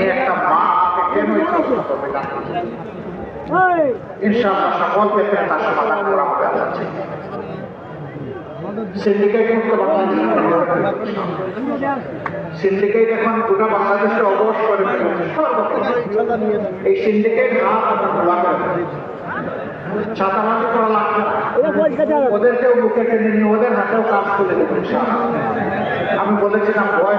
এই একটা মা কেন। ইনশাআল্লাহ তার সমাধান করা হবে সিন্ডিকেট মুক্ত সিন্ডিকেট এখন গোটা বাংলাদেশে অবশ করে এই সিন্ডিকেট করে করা লাগবে। ওদেরকেও বুকে টেনে নিয়ে ওদের হাতেও কাজ তুলে দেবো আমি বলেছিলাম ভয়।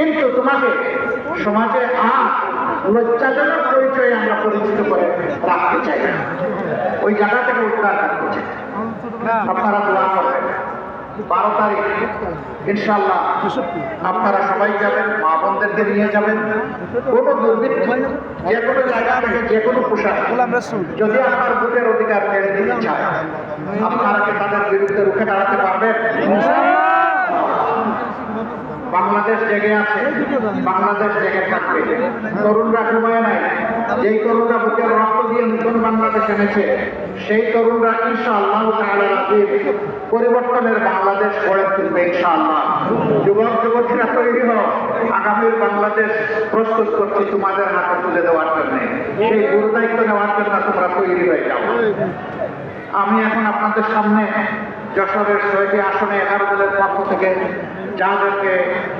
কিন্তু তোমাকে সমাজে আর লজ্জাজনক পরিচয়ে আমরা পরিচিত করে রাখতে চাই ওই জায়গা থেকে উদ্ধার করতে চাই। আপনারা দোয়া করবেন। বারো তারিখ ইনশাল্লাহ আপনারা সবাই যাবেন, মা বোনদেরকে নিয়ে যাবেন। কোনো দুর্বৃত্ত যে কোনো জায়গা থেকে যে কোনো পোশাক, যদি আপনার বুকের অধিকার কেড়ে দিতে চায়, আপনারা তাদের বিরুদ্ধে রুখে দাঁড়াতে পারবেন? জেগে আছে, বাংলাদেশ জেগে থাকবে। তরুণরা ঘুমায় নাই। যেই তরুণরা বুকের রক্ত দিয়ে নতুন বাংলাদেশ এনেছে, সেই তরুণরা ইনশাআল্লাহ রাজিব পরিবর্তনের বাংলাদেশ গড়ে তুলবে ইনশাআল্লাহ। যুবক, যুবতীরা তৈরি হও। আগামীর বাংলাদেশ প্রস্তুত করছি তোমাদের হাতে তুলে দেওয়ার জন্য। সেই গুরুদায়িত্ব নেওয়ার জন্য তোমরা তৈরি হয়ে যাও। আমি এখন আপনাদের সামনে যশোরের ছয়টি আসনে এগারো দলের পক্ষ থেকে যাদেরকে